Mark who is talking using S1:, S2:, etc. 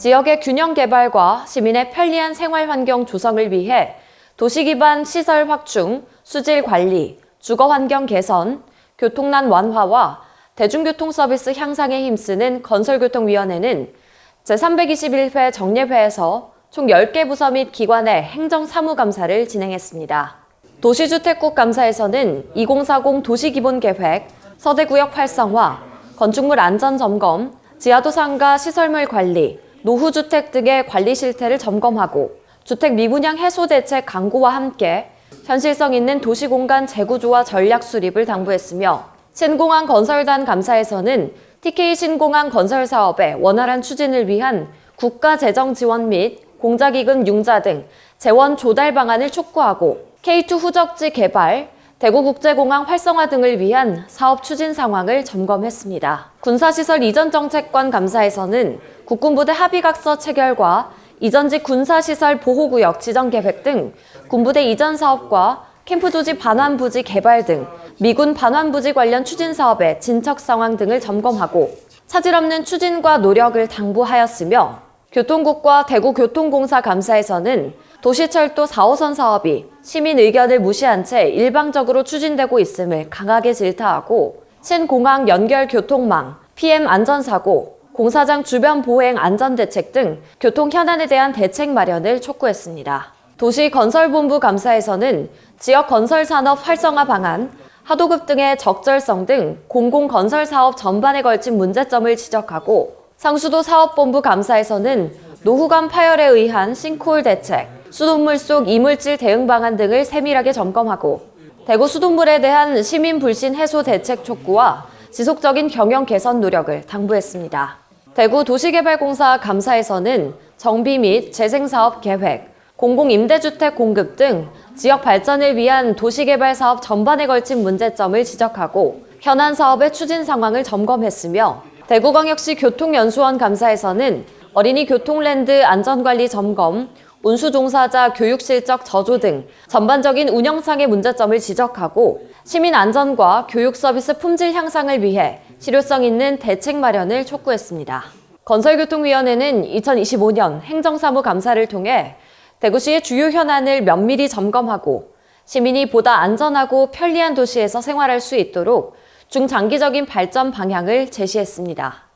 S1: 지역의 균형 개발과 시민의 편리한 생활 환경 조성을 위해 도시 기반 시설 확충, 수질 관리, 주거 환경 개선, 교통난 완화와 대중교통 서비스 향상에 힘쓰는 건설교통위원회는 제321회 정례회에서 총 10개 부서 및 기관의 행정사무감사를 진행했습니다. 도시주택국 감사에서는 2040 도시기본계획, 서대구역 활성화, 건축물 안전점검, 지하도상가 시설물 관리, 노후주택 등의 관리 실태를 점검하고 주택 미분양 해소 대책 강구와 함께 현실성 있는 도시공간 재구조와 전략 수립을 당부했으며 신공항 건설단 감사에서는 TK 신공항 건설 사업의 원활한 추진을 위한 국가 재정 지원 및 공자기금 융자 등 재원 조달 방안을 촉구하고 K2 후적지 개발, 대구국제공항 활성화 등을 위한 사업 추진 상황을 점검했습니다. 군사시설 이전 정책관 감사에서는 국군부대 합의각서 체결과 이전지 군사시설 보호구역 지정 계획 등 군부대 이전 사업과 캠프 조지 반환 부지 개발 등 미군 반환 부지 관련 추진 사업의 진척 상황 등을 점검하고 차질 없는 추진과 노력을 당부하였으며 교통국과 대구교통공사 감사에서는 도시철도 4호선 사업이 시민 의견을 무시한 채 일방적으로 추진되고 있음을 강하게 질타하고 신공항 연결 교통망, PM 안전사고, 공사장 주변 보행 안전대책 등 교통 현안에 대한 대책 마련을 촉구했습니다. 도시건설본부 감사에서는 지역 건설 산업 활성화 방안, 하도급 등의 적절성 등 공공건설 사업 전반에 걸친 문제점을 지적하고 상수도 사업본부 감사에서는 노후관 파열에 의한 싱크홀 대책, 수돗물 속 이물질 대응 방안 등을 세밀하게 점검하고 대구 수돗물에 대한 시민 불신 해소 대책 촉구와 지속적인 경영 개선 노력을 당부했습니다. 대구 도시개발공사 감사에서는 정비 및 재생사업 계획, 공공임대주택 공급 등 지역 발전을 위한 도시개발 사업 전반에 걸친 문제점을 지적하고 현안 사업의 추진 상황을 점검했으며 대구광역시 교통연수원 감사에서는 어린이 교통랜드 안전관리 점검, 운수종사자 교육 실적 저조 등 전반적인 운영상의 문제점을 지적하고 시민 안전과 교육 서비스 품질 향상을 위해 실효성 있는 대책 마련을 촉구했습니다. 건설교통위원회는 2025년 행정사무 감사를 통해 대구시의 주요 현안을 면밀히 점검하고 시민이 보다 안전하고 편리한 도시에서 생활할 수 있도록 중장기적인 발전 방향을 제시했습니다.